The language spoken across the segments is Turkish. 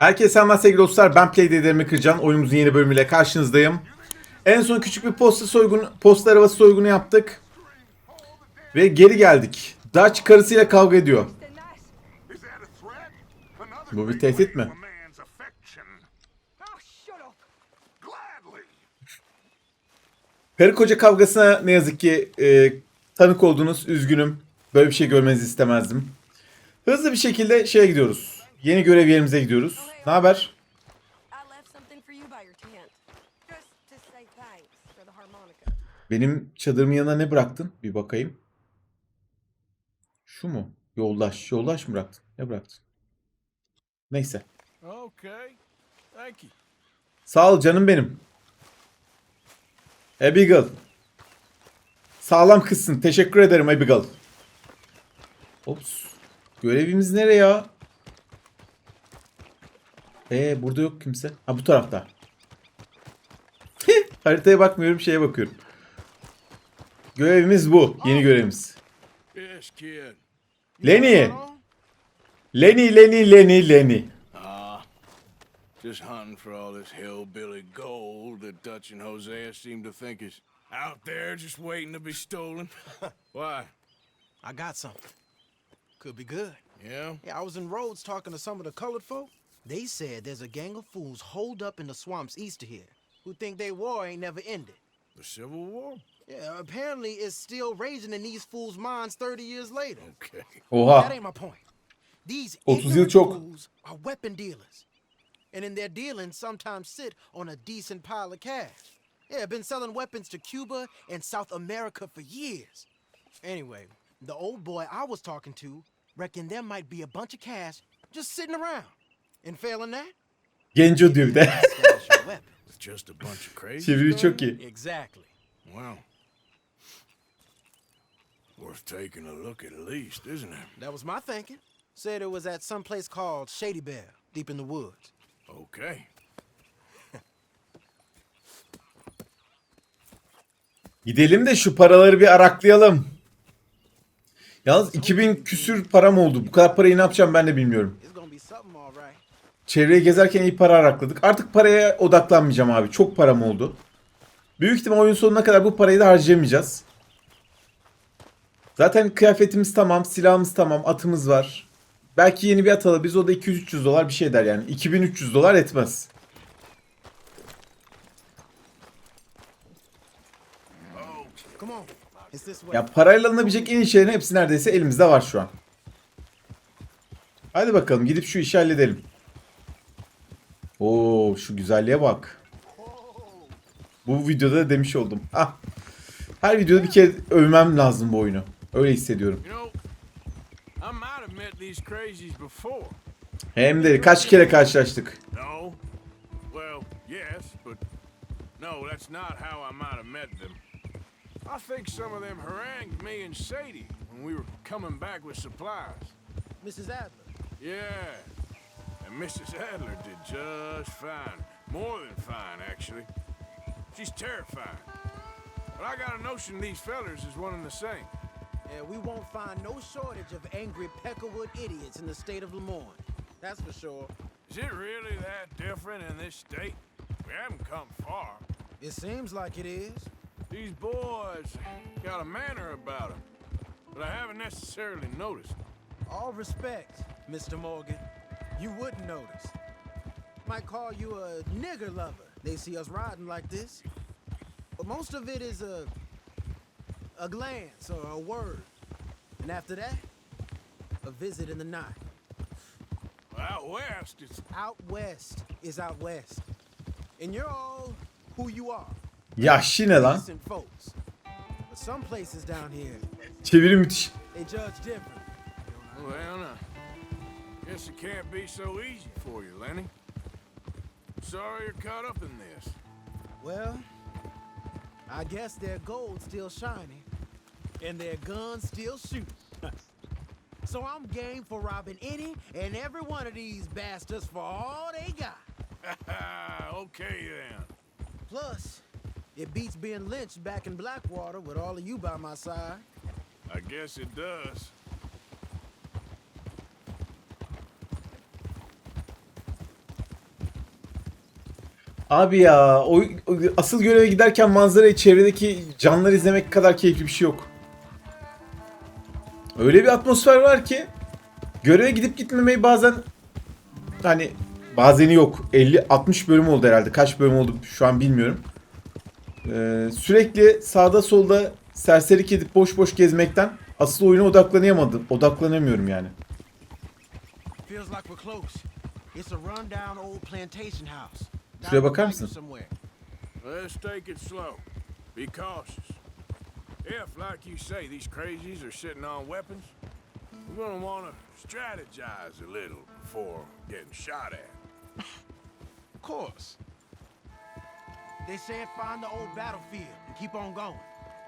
Herkese selamlar sevgili dostlar. Ben Playdead'lerimi Kırcan. Oyunumuzun yeni bölümüyle karşınızdayım. En son küçük bir posta soygunu, posta arabası soygunu yaptık. Ve geri geldik. Dutch karısıyla kavga ediyor. Bu bir tehdit mi? Karı koca kavgasına ne yazık ki e, tanık oldunuz. Üzgünüm. Böyle bir şey görmenizi istemezdim. Hızlı bir şekilde şeye gidiyoruz. Yeni görev yerimize gidiyoruz. Ne haber? Benim çadırımın yanına ne bıraktın? Bir bakayım. Şu mu? Yoldaş. Yoldaş mı bıraktın? Ne bıraktın? Neyse. Okay. Thank you. Sağ ol canım benim. Abigail. Sağlam kızsın. Teşekkür ederim Abigail. Ops. Görevimiz nereye ya? Ee burada yok kimse. Ha bu tarafta. Haritaya bakmıyorum şeye bakıyorum. Görevimiz bu. Yeni görevimiz. Lenny. Lenny Lenny Lenny Lenny. Ah, just hunting for all this hillbilly gold that Dutch and Hosea seem to think is out there just waiting to be stolen. Why? I got something. Could be good. Yeah? Yeah, I was in Rhodes talking to some of the colored folk. They said there's a gang of fools holed up in the swamps east of here who think their war ain't never ended. The Civil War? Yeah, apparently it's still raging in these fools' minds 30 years later. Okay. That ain't my point. These 30 yıl ignorant fools are weapon dealers. And in their dealings sometimes sit on a decent pile of cash. Yeah, been selling weapons to Cuba and South America for years. Anyway, the old boy I was talking to reckoned there might be a bunch of cash just sitting around. And failing that, Genco diyor bir de. stash your weapon. With just a bunch of crazy. Çeviri çok iyi. Exactly. Well, worth taking a look at least, isn't it? That was my thinking. Said it was at some place called Shady Bear, deep in the woods. Okay. Gidelim de şu paraları bir araklayalım. Yalnız 2000 küsür param oldu. Bu kadar parayı ne yapacağım ben de bilmiyorum. It's gonna be something all right. Çevreyi gezerken iyi para arakladık. Artık paraya odaklanmayacağım abi. Çok param oldu. Büyük ihtimal oyun sonuna kadar bu parayı da harcayamayacağız. Zaten kıyafetimiz tamam, silahımız tamam, atımız var. Belki yeni bir at alabiliriz. O da 200-300 dolar bir şey eder yani. 2300 dolar etmez. Ya parayla alınabilecek en iyi şeylerin hepsi neredeyse elimizde var şu an. Hadi bakalım gidip şu işi halledelim. Oo şu güzelliğe bak. Bu videoda da demiş oldum. Ah. Her videoda bir kere övmem lazım bu oyunu. Öyle hissediyorum. Hem de kaç kere karşılaştık. No. Well, yes, but no, that's not how I might have met them. I think some of them harangued me and Sadie when we were coming back with supplies. Mrs. Adler. Yeah. And Mrs. Adler did just fine. More than fine, actually. She's terrifying. But I got a notion these fellers is one and the same. Yeah, we won't find no shortage of angry Peckerwood idiots in the state of Lemoyne. That's for sure. Is it really that different in this state? We haven't come far. It seems like it is. These boys got a manner about them, but I haven't necessarily noticed. All respect, Mr. Morgan. You wouldn't notice. Might call you a nigger lover. They see us riding like this. But most of it is a a glance or a word. And after that, a visit in the night. Out west, it's Out west is out west. And you're all who you are. Yahşi ne lan? Decent folks. But some places down here, Çeviri müthiş. they judge different. well, now. Guess it can't be so easy for you, Lenny. Sorry you're caught up in this. Well, I guess their gold's still shining and their guns still shooting. so I'm game for robbing any and every one of these bastards for all they got. okay then. Plus, it beats being lynched back in Blackwater with all of you by my side. I guess it does. Abi ya o, o- asıl göreve giderken manzarayı çevredeki canları izlemek kadar keyifli bir şey yok. Öyle bir atmosfer var ki göreve gidip gitmemeyi bazen hani bazeni yok. 50 60 bölüm oldu herhalde. Kaç bölüm oldu şu an bilmiyorum. Ee, sürekli sağda solda serseri edip boş boş gezmekten asıl oyuna odaklanamadım. Odaklanamıyorum yani. Feels like we're close. It's a rundown old plantation house. Şuraya bakar mısın? Let's take it slow. Be cautious. If, like you say, these crazies are sitting on weapons, we're gonna want to strategize a little before getting shot at. Of course. They said find the old battlefield and keep on going.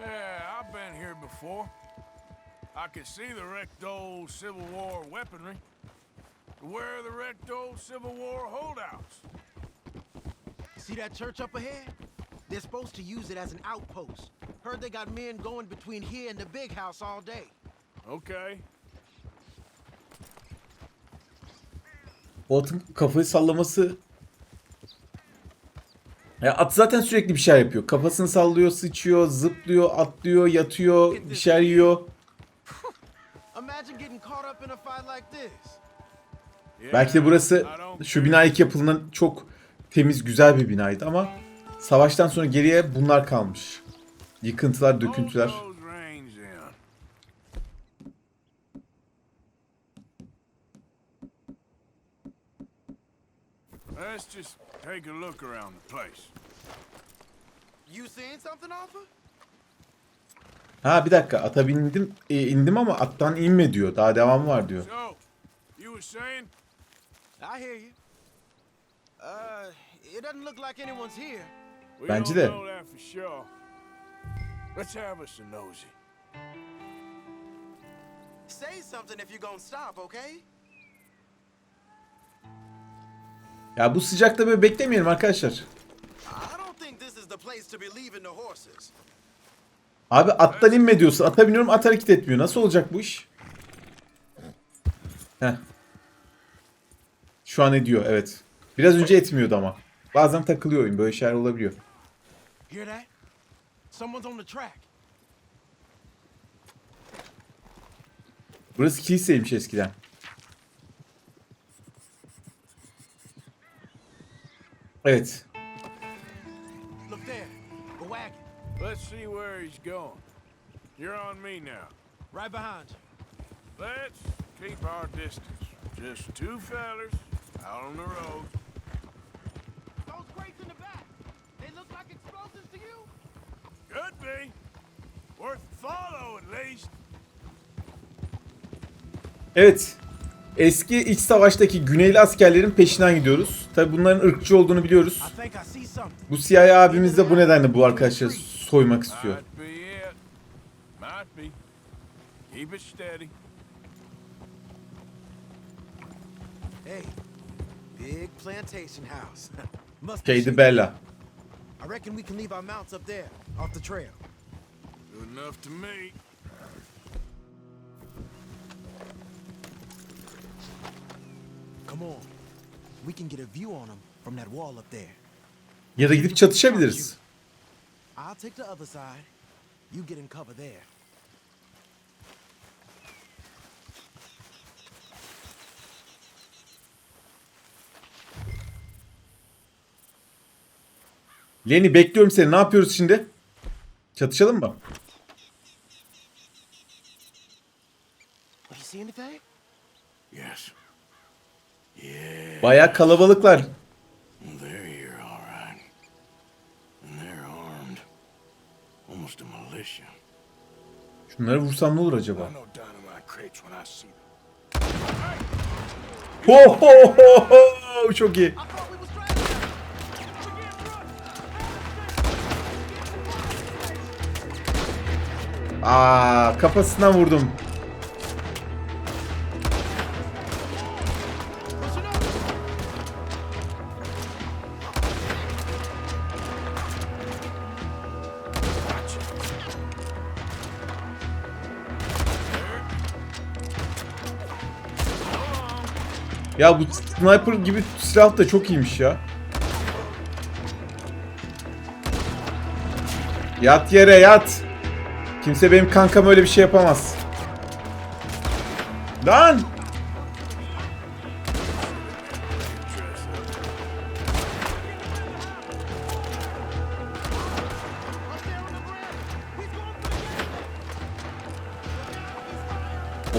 Yeah, I've been here before. I can see the wrecked old Civil War weaponry. Where are the wrecked old Civil War holdouts? See that church up ahead? They're supposed to use it as an outpost. Heard they got men going between here and the big house all day. Okay. O atın kafayı sallaması... Ya at zaten sürekli bir şeyler yapıyor. Kafasını sallıyor, sıçıyor, zıplıyor, atlıyor, yatıyor, bir şeyler yiyor. Imagine getting caught up in a fight like this. Belki de burası şu bina ilk yapılan çok temiz, güzel bir binaydı ama savaştan sonra geriye bunlar kalmış. Yıkıntılar, döküntüler. Let's just take a look around the place. You seen something, Arthur? Ha bir dakika ata bindim, e, indim ama attan inme diyor. Daha devam var diyor. So, you were saying? I hear you. Uh, it doesn't look like anyone's here. We Bence don't de. Let's have us a nosy. Say something if you're gonna stop, okay? Ya bu sıcakta böyle beklemeyelim arkadaşlar. I don't think this is the place to be leaving the horses. Abi attan inme diyorsun. Ata biniyorum at hareket etmiyor. Nasıl olacak bu iş? Heh. Şu an ediyor evet. Biraz önce etmiyordu ama. Bazen takılıyor oyun. Böyle şeyler olabiliyor. Hear that? Someone's on the track. Burası kiliseymiş eskiden. Evet. Let's see where he's going. You're on me now. right behind you. Let's keep our distance. Just two fellers out on the road. Could be. Worth follow at least. Evet. Eski iç savaştaki Güneyli askerlerin peşinden gidiyoruz. Tabi bunların ırkçı olduğunu biliyoruz. Bu siyahi abimiz de bu nedenle bu arkadaşları soymak istiyor. Şeydi. Bella. I reckon we can leave our mounts up there, off the trail. Good enough to me. Come on. We can get a view on them from that wall up there. Ya da gidip çatışabiliriz. I'll take the other side. You get in cover there. Lenny bekliyorum seni. Ne yapıyoruz şimdi? Çatışalım mı? You see anything? Yes. Yeah, Bayağı kalabalıklar. they're here, all right. And they're armed. Almost a militia. Şunları vursam ne olur acaba? I know dynamite crates when I see them. Ho ho ho ho! Çok iyi. Aa kafasından vurdum. Ya bu sniper gibi silah da çok iyiymiş ya. Yat yere yat. Kimse benim kankam öyle bir şey yapamaz. Lan!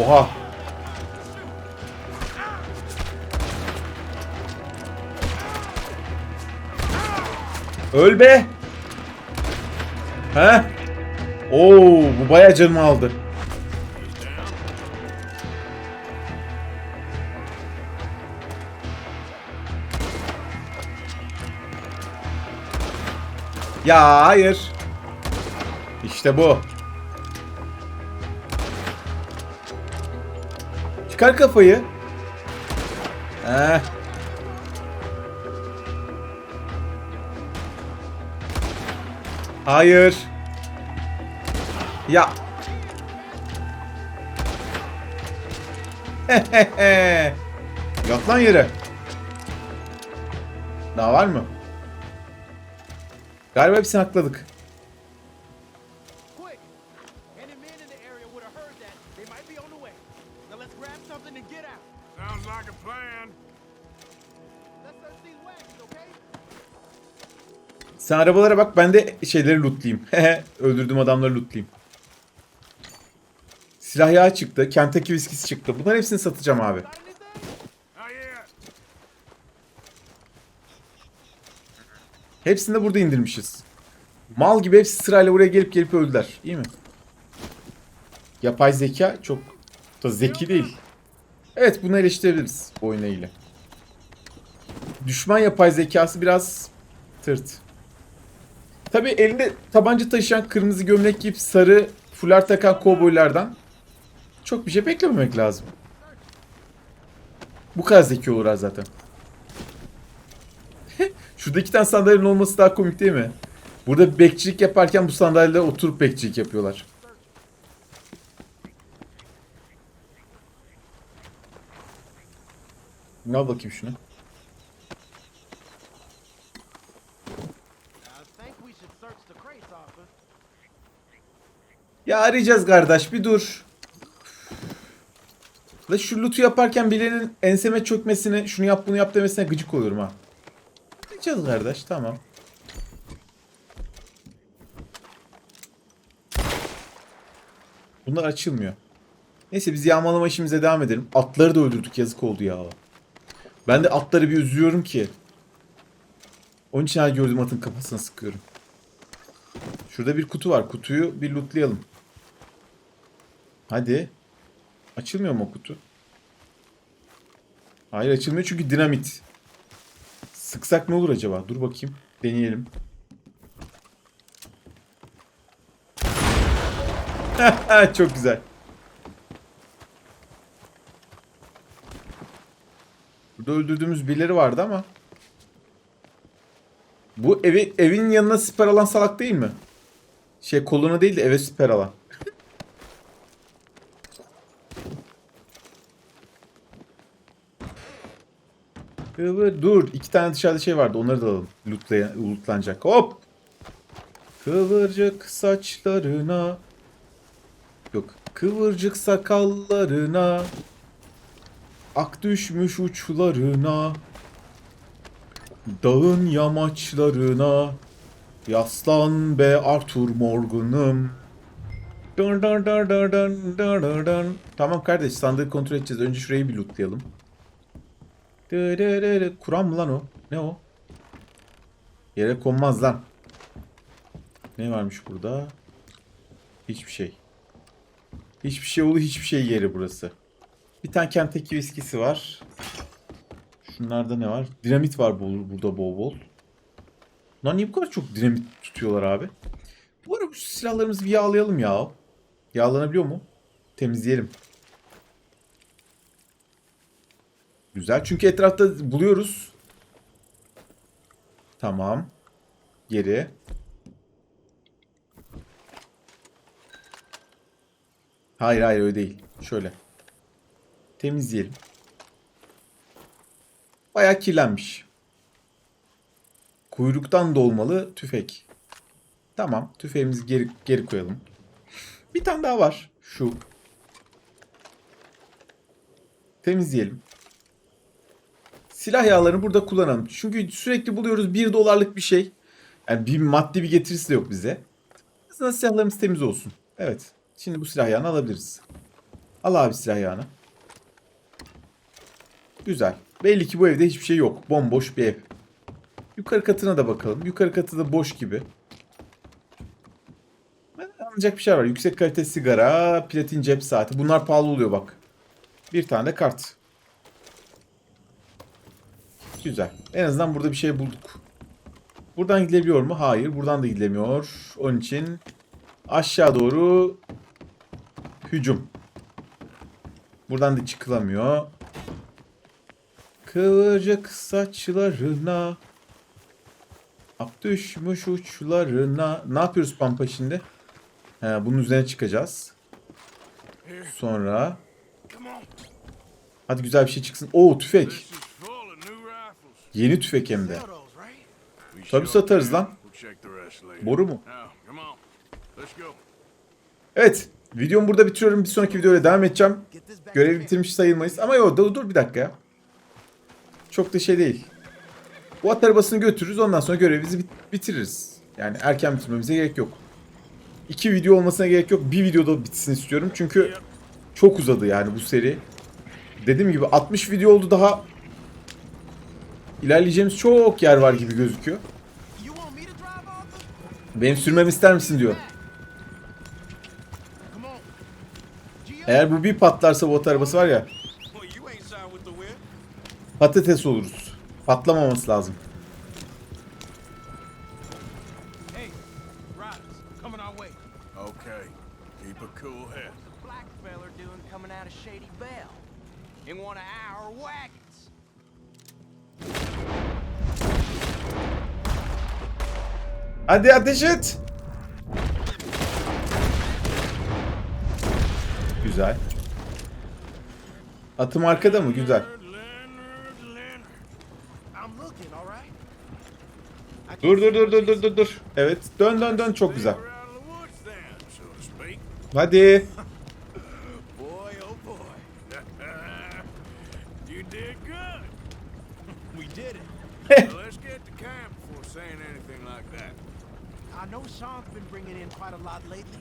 Oha. Öl be. He? Oo, bu bayağı canımı aldı. Ya hayır. İşte bu. Çıkar kafayı. Heh. Hayır. Ya. Yat lan yere. Daha var mı? Galiba hepsini hakladık. Sen arabalara bak ben de şeyleri lootlayayım. Öldürdüğüm adamları lootlayayım. Silah yağı çıktı. Kentucky viskisi çıktı. Bunların hepsini satacağım abi. Hepsini de burada indirmişiz. Mal gibi hepsi sırayla buraya gelip gelip öldüler. İyi mi? Yapay zeka çok da zeki değil. Evet bunu eleştirebiliriz bu oyuna ile. Düşman yapay zekası biraz tırt. Tabi elinde tabanca taşıyan kırmızı gömlek giyip sarı fular takan kovboylardan çok bir şey beklememek lazım. Bu kadar zeki olurlar zaten. Şurada iki tane sandalyenin olması daha komik değil mi? Burada bekçilik yaparken bu sandalyede oturup bekçilik yapıyorlar. Ne bakayım şunu. Ya arayacağız kardeş bir dur. La şu loot'u yaparken birinin enseme çökmesine, şunu yap bunu yap demesine gıcık olurum ha. Arayacağız kardeş tamam. Bunlar açılmıyor. Neyse biz yağmalama işimize devam edelim. Atları da öldürdük yazık oldu ya. Ben de atları bir üzüyorum ki. Onun için her gördüğüm atın kafasına sıkıyorum. Şurada bir kutu var. Kutuyu bir lootlayalım. Hadi. Açılmıyor mu o kutu? Hayır açılmıyor çünkü dinamit. Sıksak ne olur acaba? Dur bakayım. Deneyelim. Çok güzel. Burada öldürdüğümüz birileri vardı ama. Bu evi evin yanına siper alan salak değil mi? Şey koluna değil de eve siper alan. Kıvır dur. iki tane dışarıda şey vardı. Onları da alalım. Lootlaya, lootlanacak. Hop. Kıvırcık saçlarına. Yok. Kıvırcık sakallarına. Ak düşmüş uçlarına. Dağın yamaçlarına. Yaslan be Arthur Morgan'ım. Dun dun dun dun dun dun dun. Tamam kardeş sandığı kontrol edeceğiz. Önce şurayı bir lootlayalım. Kur'an mı lan o? Ne o? Yere konmaz lan. Ne varmış burada? Hiçbir şey. Hiçbir şey oldu hiçbir şey yeri burası. Bir tane Kentucky viskisi var. Şunlarda ne var? Dinamit var bol, burada bol bol. Lan niye bu kadar çok dinamit tutuyorlar abi? Bu arada şu silahlarımızı bir yağlayalım ya. Yağlanabiliyor mu? Temizleyelim. Güzel çünkü etrafta buluyoruz. Tamam. Geri. Hayır hayır öyle değil. Şöyle. Temizleyelim. Bayağı kirlenmiş. Kuyruktan dolmalı tüfek. Tamam. Tüfeğimizi geri, geri koyalım. Bir tane daha var. Şu. Temizleyelim. Silah yağlarını burada kullanalım. Çünkü sürekli buluyoruz 1 dolarlık bir şey. Yani bir maddi bir getirisi de yok bize. Azından silahlarımız temiz olsun. Evet. Şimdi bu silah yağını alabiliriz. Al abi silah yağını. Güzel. Belli ki bu evde hiçbir şey yok. Bomboş bir ev. Yukarı katına da bakalım. Yukarı katı da boş gibi. Alınacak bir şey var. Yüksek kalite sigara, platin cep saati. Bunlar pahalı oluyor bak. Bir tane de kart. Güzel. En azından burada bir şey bulduk. Buradan gidilebiliyor mu? Hayır. Buradan da gidilemiyor. Onun için aşağı doğru hücum. Buradan da çıkılamıyor. Kıvırcık saçlarına Ak düşmüş uçlarına. Ne yapıyoruz Pampa şimdi? He, bunun üzerine çıkacağız. Sonra. Hadi güzel bir şey çıksın. Oo tüfek. This is full of new rifles. Yeni tüfek hem de. Sure satarız lan. Boru mu? Evet. Videomu burada bitiriyorum. Bir sonraki videoyla devam edeceğim. Görevi bitirmiş sayılmayız. Ama yok dur, dur bir dakika ya. Çok da şey değil. Bu at arabasını götürürüz. Ondan sonra görevimizi bit- bitiririz. Yani erken bitirmemize gerek yok. İki video olmasına gerek yok. Bir videoda bitsin istiyorum. Çünkü çok uzadı yani bu seri. Dediğim gibi 60 video oldu daha. İlerleyeceğimiz çok yer var gibi gözüküyor. Benim sürmemi ister misin diyor. Eğer bu bir patlarsa bu at arabası var ya patates oluruz. Patlamaması lazım. Hadi ateş et. Güzel. Atım arkada mı? Güzel. Dur dur dur dur dur dur dur. Evet. Dön dön dön çok güzel. Hadi. I know Sean's been bringing in quite a lot lately,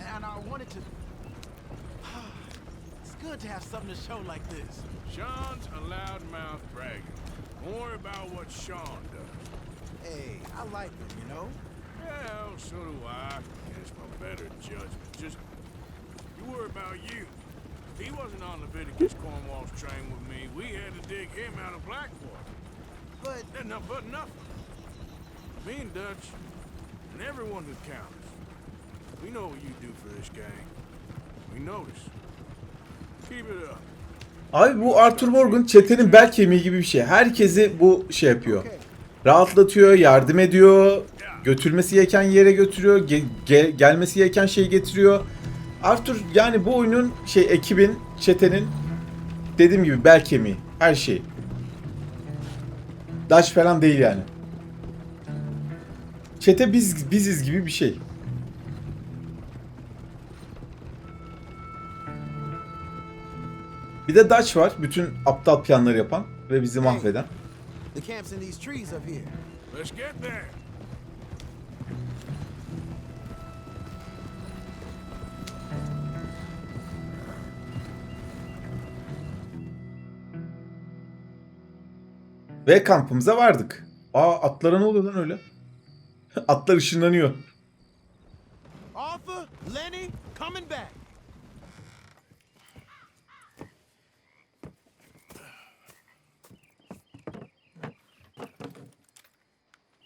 and I wanted to. it's good to have something to show like this. Sean's a loudmouth bragger. Don't worry about what Sean does. Hey, I like him, you know? Well, so do I. It's my better judgment. Just you worry about you. He wasn't on Leviticus Cornwall's train with me. We had to dig him out of Blackwater. But Then no, but nothing. Me and Dutch, and everyone who counts. We know what you do for this gang. We notice. Keep it up. Abi bu Arthur Morgan çetenin bel kemiği gibi bir şey. Herkesi bu şey yapıyor. Rahatlatıyor, yardım ediyor. Götürmesi gereken yere götürüyor. ge- ge- gelmesi gereken şeyi getiriyor. Arthur yani bu oyunun şey ekibin, çetenin dediğim gibi bel kemiği. Her şey. Daş falan değil yani. Çete biz biziz gibi bir şey. Bir de Dutch var. Bütün aptal planları yapan ve bizi mahveden. Ve kampımıza vardık. Aa atlara ne oluyor lan öyle? Atlar ışınlanıyor. Arthur, Lenny, coming back.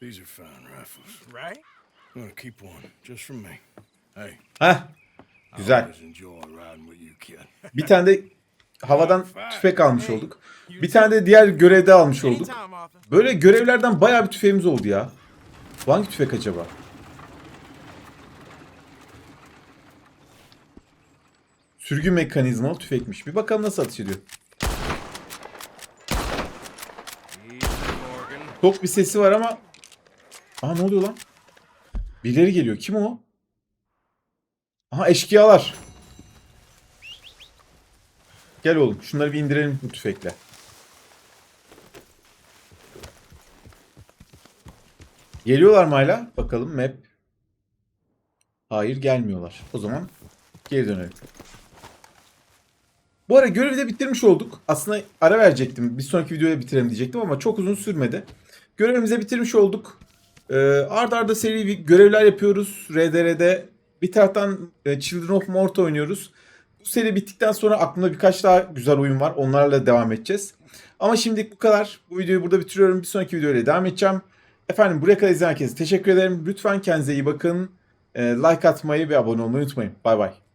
These are fine rifles. Right? I'm gonna keep one just for me. Hey. I Güzel. Bir tane de havadan tüfek almış olduk. Bir tane de diğer görevde almış olduk. Böyle görevlerden bayağı bir tüfeğimiz oldu ya. Bu hangi tüfek acaba? Sürgü mekanizmalı tüfekmiş. Bir bakalım nasıl atış ediyor. Çok bir sesi var ama... Aa ne oluyor lan? Birileri geliyor. Kim o? Aha eşkıyalar. Gel oğlum şunları bir indirelim bu tüfekle. Geliyorlar mı? Bakalım map. Hayır gelmiyorlar. O zaman geri dönelim. Bu ara görevi de bitirmiş olduk. Aslında ara verecektim. Bir sonraki videoya bitirelim diyecektim ama çok uzun sürmedi. Görevimizi bitirmiş olduk. Ee, ard arda seri görevler yapıyoruz. RDR'de bir taraftan e, Children of Morta oynuyoruz. Bu seri bittikten sonra aklımda birkaç daha güzel oyun var. Onlarla devam edeceğiz. Ama şimdilik bu kadar. Bu videoyu burada bitiriyorum. Bir sonraki videoyla devam edeceğim. Efendim buraya kadar izleyen herkese teşekkür ederim. Lütfen kendinize iyi bakın. Ee, like atmayı ve abone olmayı unutmayın. Bay bay.